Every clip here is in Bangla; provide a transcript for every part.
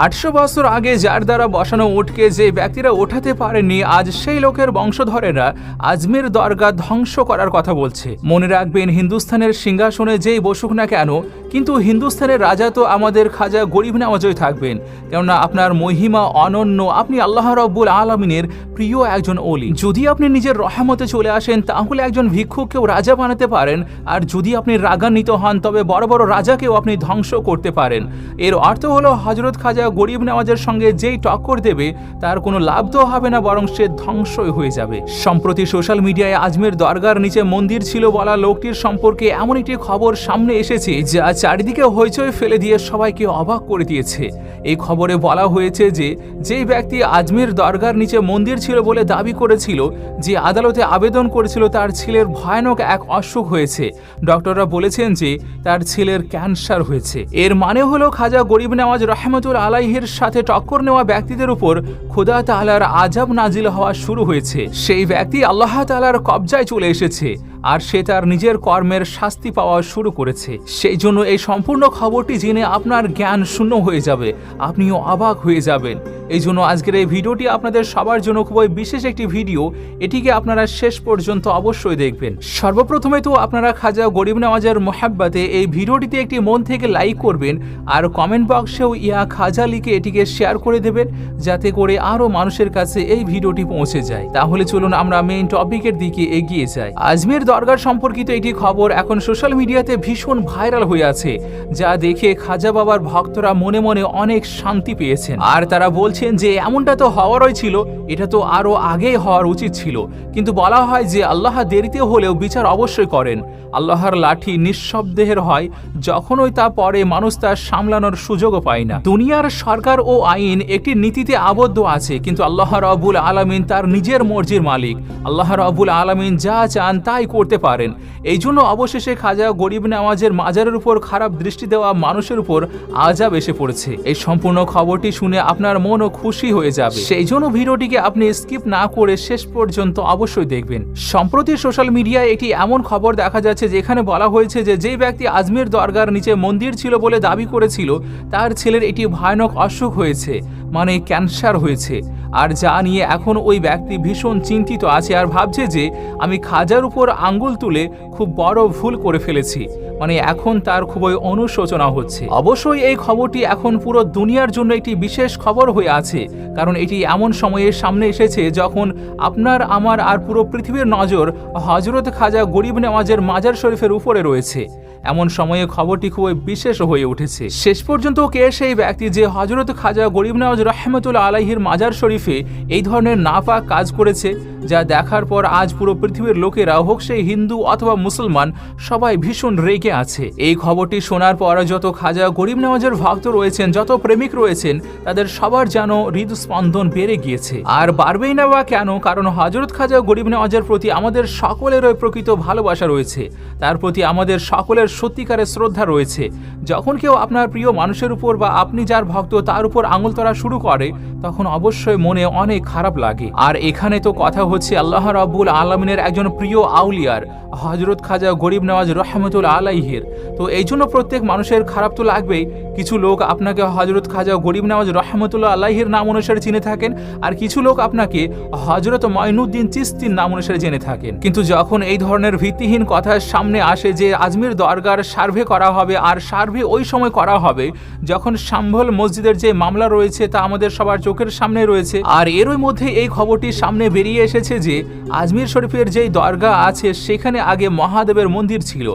আটশো বছর আগে যার দ্বারা বসানো উঠকে যে ব্যক্তিরা ওঠাতে পারেনি আজ সেই লোকের বংশধরেরা আজমির দরগা ধ্বংস করার কথা বলছে। মনে রাখবেন হিন্দুস্তানের সিংহাসনে যেই বসুক না কেন, কিন্তু হিন্দুস্তানের রাজা তো আমাদের খাজা গরিব নামাজই থাকবেন। কেননা আপনার মহিমা অনন্য। আপনি আল্লাহ রব্বুল আলমিনের প্রিয় একজন অলি যদি আপনি নিজের রহমতে চলে আসেন, তাহলে একজন ভিক্ষুককেও রাজা বানাতে পারেন। আর যদি আপনি রাগান্বিত হন, তবে বড় বড় রাজাকেও আপনি ধ্বংস করতে পারেন। এর অর্থ হলো হজরত খাজা গরিব নেওয়াজের সঙ্গে যেই টক্কর দেবে, তার কোনো লাভ তো হবে না, বরং সে ধ্বংসই হয়ে যাবে। সম্প্রতি সোশ্যাল মিডিয়ায় আজমের দরগার নিচে মন্দির ছিল বলা লোকটির সম্পর্কে এমন একটি খবর সামনে এসেছে, যা চারিদিকে হইচই ফেলে দিয়ে সবাইকে অবাক করে দিয়েছে। এই খবরে বলা হয়েছে যে, যেই ব্যক্তি আজমের দরগার নিচে মন্দির ছিল বলে দাবি করেছিল, যে আদালতে আবেদন করেছিল, তার ছেলের ভয়ানক এক অসুখ হয়েছে। ডক্টররা বলেছেন যে, তার ছেলের ক্যান্সার হয়েছে। এর মানে হলো, খাজা গরিব নওয়াজ রহমতুল আলাইহের সাথে টক্কর নেওয়া ব্যক্তিদের উপর খোদা তালার আজাব নাজিল হওয়া শুরু হয়েছে। সেই ব্যক্তি আল্লাহ তালার কবজায় চলে এসেছে আর সে তার নিজের কর্মের শাস্তি পাওয়া শুরু করেছে। সেই জন্য এই সম্পূর্ণ খবরটি জেনে আপনার জ্ঞান শূন্য হয়ে যাবে। আপনিও অবাক হয়ে যাবেন। এই জন্য আজকের এই ভিডিওটি আপনাদের সবার জন্য খুবই বিশেষ একটি ভিডিও। এটিকে আপনারা শেষ পর্যন্ত অবশ্যই দেখবেন। সর্বপ্রথমে তো আপনারা খাজা গরিব নওয়াজের মোহাব্বাতে এই ভিডিওটিতে একটি মন থেকে লাইক করবেন আর কমেন্ট বক্সেও ইয়া খাজা লিখে এটিকে শেয়ার করে দেবেন, যাতে করে আরও মানুষের কাছে এই ভিডিওটি পৌঁছে যায়। তাহলে চলুন আমরা মেইন টপিকের দিকে এগিয়ে যাই। আজমের দরগার সম্পর্কিত এটি খবর এখন সোশ্যাল মিডিয়াতে ভীষণ ভাইরাল হয়ে আছে, যা দেখে খাজা বাবার ভক্তরা মনে মনে অনেক শান্তি পেয়েছেন। আর তারা বলছেন যে, এমনটা তো হওয়ারই ছিল, এটা তো আরও আগেই হওয়ার উচিত ছিল। কিন্তু বলা হয় যে, আল্লাহ দেরিতে হলেও বিচার অবশ্যই করেন। আল্লাহর লাঠি নিঃশব্দেহের হয়, যখনই তা পরে মানুষ তার সামলানোর সুযোগও পায় না। দুনিয়ার সরকার ও আইন একটি নীতিতে আবদ্ধ আছে, কিন্তু আল্লাহ রবুল আলমিন তার নিজের মর্জির মালিক। আল্লাহ রবুল আলমিন যা চান তাই করতে পারেন। এই জন্য অবশেষে খাজা গরিব নামাজের মাজারের উপর খারাপ দৃষ্টি দেওয়া মানুষের উপর আজাব এসে পড়েছে। এই সম্পূর্ণ খবরটি শুনে আপনার মনও খুশি হয়ে যাবে। সেই জন্য ভিডিওটিকে আপনি স্কিপ না করে শেষ পর্যন্ত অবশ্যই দেখবেন। সম্প্রতি সোশ্যাল মিডিয়ায় একটি এমন খবর দেখা যাচ্ছে, যেখানে বলা হয়েছে যে যে ব্যক্তি আজমির দরগার নিচে মন্দির ছিল বলে দাবি করেছিল, তার ছেলের একটি ভয়ানক অসুখ হয়েছে মানে ক্যান্সার হয়েছে। আর যা নিয়ে এখন ওই ব্যক্তি ভীষণ চিন্তিত আছে আর ভাবছে যে আমি খাজার উপর আঙ্গুল তুলে খুব বড় ভুল করে ফেলেছি মানে এখন তার খুবই অনুশোচনা হচ্ছে। অবশ্যই এই খবরটি এখন পুরো দুনিয়ার জন্য একটি বিশেষ খবর হয়ে আছে, কারণ এটি এমন সময়ে সামনে এসেছে যখন আপনার, আমার আর পুরো পৃথিবীর নজর হজরত খাজা গরিব নেওয়াজের মাজার শরীফের উপরে রয়েছে। এমন সময়ে খবরটি খুবই বিশেষ হয়ে উঠেছে। শেষ পর্যন্ত কে সেই ব্যক্তি যে হজরত খাজা গরিব নওয়াজ রহমতুল্লা আলাহির মাজার শরীফে এই ধরনের নাফা কাজ করেছে যা দেখার পর আজ পুরো পৃথিবীর লোকেরা হোক সেই হিন্দু অথবা মুসলমান, সবাই ভীষণ রেগে আছে। এই খবরটি শোনার পর যত খাজা গরিব নওয়াজের ভক্ত রয়েছেন, যত প্রেমিক রয়েছেন, তাদের সবার যেন হৃদস্পন্দন বেড়ে গিয়েছে। আর বাড়বেই না বা কেন, কারণ হজরত খাজা গরিব নওয়াজের প্রতি আমাদের সকলেরই প্রকৃত ভালোবাসা রয়েছে। তার প্রতি আমাদের সকলের সত্যিকারের শ্রদ্ধা রয়েছে। যখন কেউ আপনার প্রিয় মানুষের উপর বা আপনি যার ভক্ত, তার উপর আঙুল তোলা শুরু করে, তখন অবশ্যই মনে অনেক খারাপ লাগে। আর এখানে তো কথা হচ্ছে আল্লাহ রাব্বুল আলমিনের একজন প্রিয় আউলিয়ার হজরত খাজা গরিব নওয়াজ রহমতুল আলাইহের। তো এই জন্য প্রত্যেক মানুষের খারাপ তো লাগবেই। কিছু লোক আপনাকে হজরত খাজা গরিব নওয়াজ রহমতুল্লাহ আলাইহের নাম অনুসারে চিনে থাকেন, আর কিছু লোক আপনাকে হজরত ময়নুদ্দিন চিস্তির নাম অনুসারে জেনে থাকেন। কিন্তু যখন এই ধরনের ভিত্তিহীন কথা সামনে আসে যে আজমির দরগার সার্ভে করা হবে আর সার্ভে ওই সময় করা হবে, যখন সম্ভল মসজিদের যে মামলা রয়েছে তা আমাদের সবার চোখের সামনে রয়েছে, আর এরই মধ্যে এই খবরটি সামনে বেরিয়ে এসেছে যে আজমির শরীফের যেই দরগা আছে সেখানে আগে মহাদেবের মন্দির ছিল,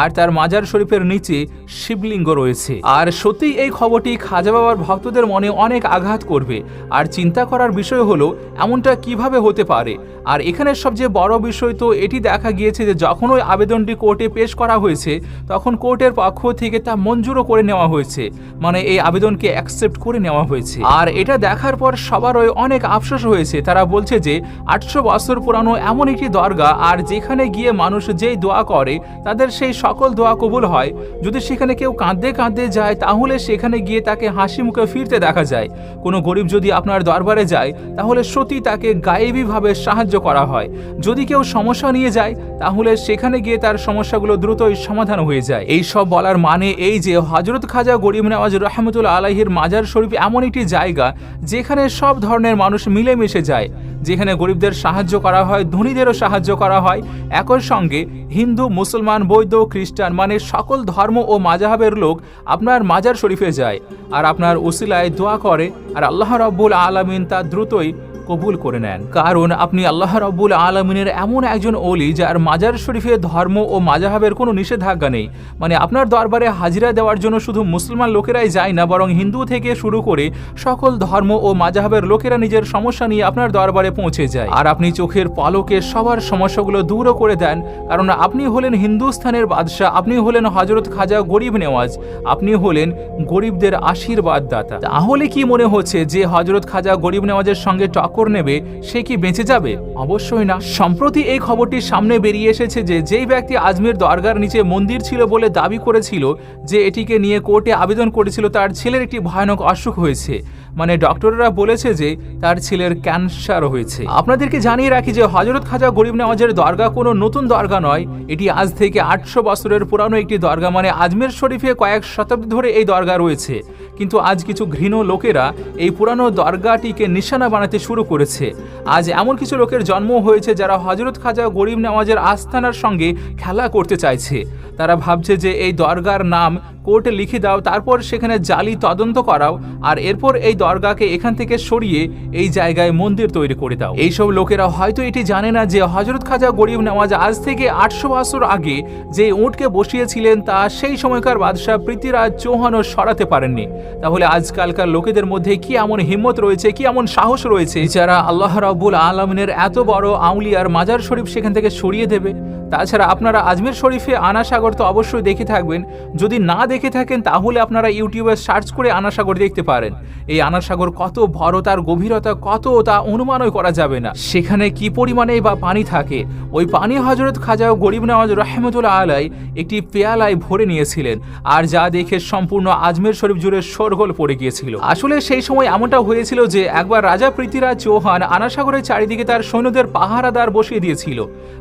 আর তার মাজার শরীফের নিচে শিবলিঙ্গ রয়েছে। আর সত্যি এই খবরটি খাজা বাবার ভক্তদের মনে অনেক আঘাত করবে, আর চিন্তা করার বিষয় হলো এমনটা কীভাবে হতে পারে। আর এখানে সবচেয়ে বড় বিষয় তো এটি দেখা গিয়েছে যে যখন ওই আবেদনটি কোর্টে পেশ করা হয়েছে, তখন কোর্টের পক্ষ থেকে তা মঞ্জুরও করে নেওয়া হয়েছে মানে এই আবেদনকে অ্যাকসেপ্ট করে নেওয়া হয়েছে। আর এটা দেখার পর সবারই অনেক আফসোস হয়েছে। তারা বলছে যে আটশো আটশো বছর পুরানো এমন একটি দরগা, আর যেখানে গিয়ে মানুষ যেই দোয়া করে, তাদের সেই সকল দোয়া কবুল হয়। যদি সেখানে কেউ কাঁদতে কাঁদতে যায়, তাহলে সেখানে গিয়ে তাকে হাসি মুখে ফিরতে দেখা যায়। কোনো গরিব যদি আপনার দরবারে যায়, তাহলে সত্যি তাকে গায়েবীভাবে সাহায্য করা হয়। যদি কেউ সমস্যা নিয়ে যায়, তাহলে সেখানে গিয়ে তার সমস্যাগুলো দ্রুতই সমাধান হয়ে যায়। এই সব বলার মানে এই যে হজরত খাজা গরিব নওয়াজ রহমতুল্লা আলাহির মাজার শরীফ এমন একটি জায়গা, যেখানে সব ধরনের মানুষ মিলেমিশে যায়। যেখানে গরিবদের সাহায্য করা হয়, ধনীদেরও সাহায্য করা হয়। একই সঙ্গে হিন্দু, মুসলমান, বৌদ্ধ, খ্রিস্টান মানে সকল ধর্ম ও মাজাহাবের লোক আপনার মাজার শরীফে যায় আর আপনার উসিলায় দোয়া করে। আর আল্লাহ রব্বুল আলমিন তা দ্রুতই কবুল করে নেন। কারণ আপনি আল্লাহ রব্বুল আলমিনের এমন একজন অলি যার মাজার শরীফে ধর্ম ও মাজাহাবের কোনো নিষেধাজ্ঞা নেই। মানে আপনার দরবারে হাজিরা দেওয়ার জন্য শুধু মুসলমান লোকেরাই যায় না, বরং হিন্দু থেকে শুরু করে সকল ধর্ম ও মাজাহাবের লোকেরা নিজের সমস্যা নিয়ে আপনার দরবারে পৌঁছে যায়। আর আপনি চোখের পলকে সবার সমস্যাগুলো দূরও করে দেন। কারণ আপনি হলেন হিন্দুস্থানের বাদশাহ, আপনি হলেন হজরত খাজা গরিব নেওয়াজ, আপনি হলেন গরিবদের আশীর্বাদ দাতা তাহলে কি মনে হচ্ছে যে হজরত খাজা গরিব নেওয়াজের সঙ্গে টক্কর নেবে, সে কি বেঁচে যাবে? অবশ্যই না। সম্প্রতি এই খবরটি সামনে বেরিয়ে এসেছে যে, যেই ব্যক্তি আজমির দরগার নিচে মন্দির ছিল বলে দাবি করেছিল যে, এটিকে নিয়ে কোর্টে আবেদন করেছিল, তার ছেলের একটি ভয়ানক অসুখ হয়েছে। মানে ডক্টররা বলেছে যে, তার ছেলের ক্যান্সার হয়েছে। আপনাদেরকে জানিয়ে রাখি যে হজরত খাজা গরিব নেওয়াজের দরগা কোনো নতুন দরগা নয়। এটি আজ থেকে আটশো বছরের পুরানো একটি দরগা। মানে আজমের শরীফে কয়েক শতাব্দী ধরে এই দরগা রয়েছে। কিন্তু আজ কিছু ঘৃণ লোকেরা এই পুরানো দরগাটিকে নিশানা বানাতে শুরু করেছে। আজ এমন কিছু লোকের জন্ম হয়েছে যারা হজরত খাজা গরিব নেওয়াজের আস্থানার সঙ্গে খেলা করতে চাইছে। তারা ভাবছে যে এই দরগার নাম কোর্টে লিখে দাও, তারপর সেখানে জালি তদন্ত করাও, আর এরপর এই দরগাকে এখান থেকে সরিয়ে এই জায়গায় মন্দির তৈরি করে দাও। এইসব লোকেরা হয়তো এটি জানে না যে হজরত খাজা গরিব নেওয়াজ আজ থেকে আটশো বছর আগে যে উঁটকে বসিয়েছিলেন তা সেই সময়কার বাদশাহ পৃথ্বীরাজ চৌহানও সরাতে পারেননি। তাহলে আজকালকার লোকেদের মধ্যে কি এমন হিম্মত রয়েছে, কি এমন সাহস রয়েছে? যারা আল্লাহ রাব্বুল আলমিনের এত বড় আউলিয়ার মাজার শরীফ সেখান থেকে সরিয়ে দেবে। তাছাড়া আপনারা আজমের শরীফে আনাসাগর তো অবশ্যই দেখে থাকবেন। যদি না দেখে থাকেন, তাহলে আপনারা ইউটিউবে সার্চ করে আনাসাগর দেখতে পারেন। এই আনাসাগর কত বড়, তার গভীরতা কত, তা অনুমানই করা যাবে না। সেখানে কি পরিমাণে বা পানি থাকে? ওই পানি হজরত খাজা গরিব নওয়াজ রহমতুল্লাহ আলাই একটি পেয়ালায় ভরে নিয়েছিলেন। আর যা দেখে সম্পূর্ণ আজমের শরীফ জুড়ে শোরগোল পড়ে গিয়েছিল। আসলে সেই সময় এমনটা হয়েছিল যে একবার রাজা পৃথ্বীরাজ চৌহান আনাসাগরের চারিদিকে তার সৈন্যদের পাহারাদার বসিয়ে দিয়েছিল।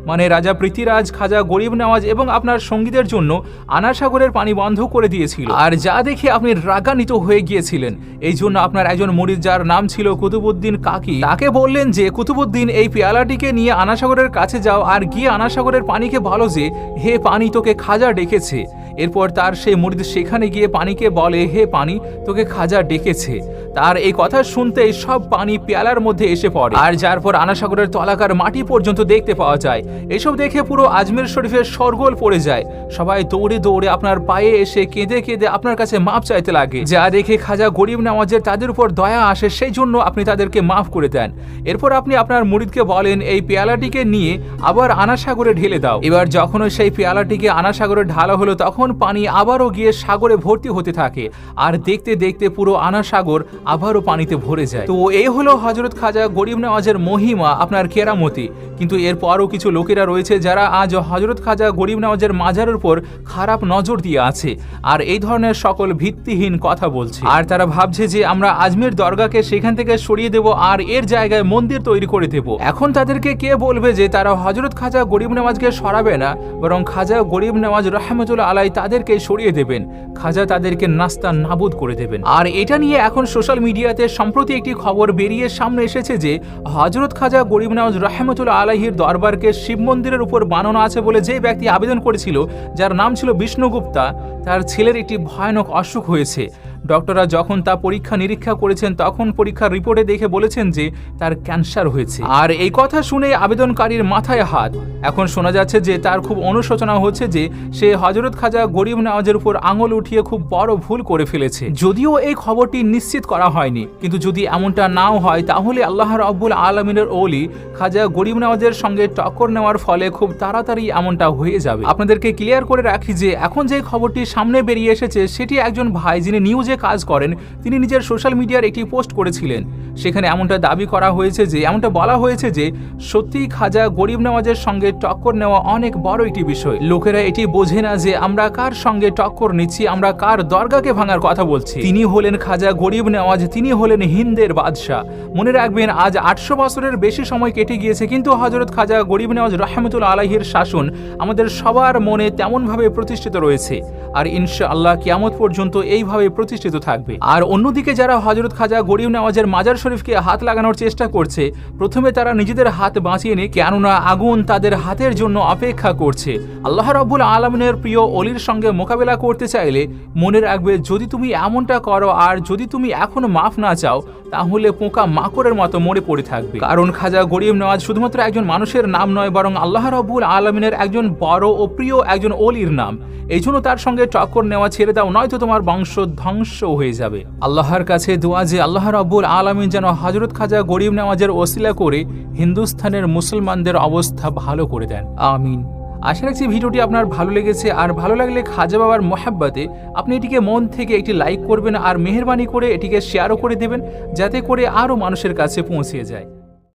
মানে রাজা পৃথ্বীরাজ, খাজা গরিব নওয়াজ এবং আপনার সঙ্গীদের জন্য আনাসাগরের পানি বন্ধ করে দিয়েছিল। আর যা দেখে আপনি রাগান্বিত হয়ে গিয়েছিলেন। এই জন্য আপনার একজন মরিদ যার নাম ছিল কুতুবুদ্দিন কাকি। তাকে বললেন যে কুতুবুদ্দিন এই পেয়ালাটিকে নিয়ে আনাসাগরের কাছে যাও আর গিয়ে আনাসাগরের পানিকে বলো যে, হে পানি তোকে খাজা ডেকেছে। এরপর তার সেই মুরিদ সেখানে গিয়ে পানিকে বলে, হে পানি তোকে খাজা ডেকেছে। তার এই কথা শুনতেই সব পানি পেয়ালার মধ্যে এসে পড়ে। আর যার পর আনাসাগরের তলাকার মাটি পর্যন্ত দেখতে পাওয়া যায়। এসব দেখে পুরো আজমের শরীফের সরগোল পড়ে যায়। সবাই দৌড়ে দৌড়ে আপনার পায়ে এসে কেঁদে কেঁদে আপনার কাছে মাপ চাইতে লাগে। যা দেখে খাজা গরিব নামাজের তাদের উপর দয়া আসে, সেই জন্য আপনি তাদেরকে মাফ করে দেন। এরপর আপনি আপনার মুরিদকে বলেন, এই পেয়ালাটিকে নিয়ে আবার আনাসাগরে ঢেলে দাও। এবার যখন সেই পেয়ালাটিকে আনাসাগরে ঢালা হলো, তখন পানি আবারও গিয়ে সাগরে ভর্তি হতে থাকে। আর দেখতে দেখতে পুরো আনাসাগর আবারও পানিতে ভরে যায়। তো এই হলো হজরত খাজা গরিব নওয়াজের মহিমা, আপনার কেরামতি। কিন্তু এরপরও কিছু লোকেরা রয়েছে যারা আজ হজরত খাজা গরিব নওয়াজের মাজারের উপর খারাপ নজর দিয়ে আছে আর এই ধরনের সকল ভিত্তিহীন কথা বলছে। আর তারা ভাবছে যে আমরা আজমের দরগাকে সেখান থেকে সরিয়ে দেব আর এর জায়গায় মন্দির তৈরি করে দেব। এখন তাদেরকে কে বলবে যে তারা হজরত খাজা গরিব নেওয়াজকে সরাবে না, বরং খাজা গরিব নেওয়াজ রহমতুল্লাহ আলাই তাদেরকে সরিয়ে দেবেন। খাজা তাদেরকে নাস্তা নাবুদ করে দেবেন। আর এটা নিয়ে এখন সোশ্যাল মিডিয়াতে সম্প্রতি একটি খবর বেরিয়ে সামনে এসেছে যে হজরত খাজা গরিব নওয়াজ রহমতুল্লাহ আলাহির দরবারকে শিব মন্দিরের উপর বানানো আছে বলে যে ব্যক্তি আবেদন করেছিল, যার নাম ছিল বিষ্ণুগুপ্তা, তার ছেলের একটি ভয়ানক অসুখ হয়েছে। ডক্টররা যখন তা পরীক্ষা নিরীক্ষা করেছেন, তখন পরীক্ষার রিপোর্টে দেখে বলেছেন যে তার ক্যান্সার হয়েছে। আর এই কথা শুনে আবেদনকারীর মাথায় হাত। এখন শোনা যাচ্ছে যে তার খুব অনুশোচনা হচ্ছে যে সে হজরত খাজা গরিব নওয়াজের উপর আঙুল উঠিয়ে খুব বড় ভুল করে ফেলেছে। যদিও এই খবরটি নিশ্চিত করা হয়নি, কিন্তু যদি এমনটা নাও হয়, তাহলে আল্লাহ রব্বুল আলমিনের ওলি খাজা গরিব নওয়াজের সঙ্গে টক্কর নেওয়ার ফলে খুব তাড়াতাড়ি এমনটা হয়ে যাবে। আপনাদেরকে ক্লিয়ার করে রাখি যে এখন যে খবরটি সামনে বেরিয়ে এসেছে, সেটি একজন ভাই যিনি নিউজে যে কাজ করেন, তিনি নিজের সোশ্যাল মিডিয়ার একটি পোস্ট করেছিলেন। সেখানে এমনটা দাবি করা হয়েছে যে, এমনটা বলা হয়েছে যে সত্যি খাজা গরিব নেওয়াজের সঙ্গে টক্কর নেওয়া অনেক বড় একটি বিষয়। লোকেরা এটি বোঝে না যে, আমরা কার সঙ্গে টক্কর নিচ্ছি, আমরা কার দরগাকে ভাঙার কথা বলছি। তিনি হলেন খাজা গরিব নেওয়াজ, তিনি হলেন হিন্দের বাদশাহ। মনে রাখবেন, আজ আটশো বছরের বেশি সময় কেটে গিয়েছে, কিন্তু হজরত খাজা গরিব নেওয়াজ রহমতুল আলাহির শাসন আমাদের সবার মনে তেমনভাবে প্রতিষ্ঠিত রয়েছে। আর ইনশা আল্লাহ কিয়ামত পর্যন্ত এইভাবে প্রতিষ্ঠিত থাকবে। আর অন্যদিকে যারা হজরত খাজা গরিব নেওয়াজের মাজার শরীফকে হাত লাগানোর চেষ্টা করছে, প্রথমে তারা নিজেদের হাত বাঁচিয়ে নেয়, কেননা আগুন তাদের হাতের জন্য অপেক্ষা করছে। আল্লাহ রাব্বুল আলমিনের প্রিয় অলির সঙ্গে মোকাবেলা করতে চাইলে মনে রাখবে, যদি তুমি এমনটা করো আর যদি তুমি এখন মাফ না চাও, তাহলে পোকা মাকড়ের মতো মরে পড়ে থাকবে। কারণ খাজা গরিব নেওয়াজ শুধুমাত্র একজন মানুষের নাম নয়, বরং আল্লাহ রাব্বুল আলমিনের একজন বড় ও প্রিয় একজন অলির নাম। এই জন্য তার সঙ্গে টক্কর নেওয়া ছেড়ে দাও, নয়তো তোমার বংশ ধ্বংস হয়ে যাবে। আল্লাহর কাছে দোয়া যে আল্লাহ রাব্বুল আলমী যেন হজরত খাজা গরিব নামাজের ওসিলা করে হিন্দুস্থানের মুসলমানদের অবস্থা ভালো করে দেন। আমিন। আশা রাখছি ভিডিওটি আপনার ভালো লেগেছে। আর ভালো লাগলে খাজা বাবার মোহাব্বতে আপনি এটিকে মন থেকে একটি লাইক করবেন আর মেহরবানি করে এটিকে শেয়ারও করে দেবেন, যাতে করে আরও মানুষের কাছে পৌঁছে যায়।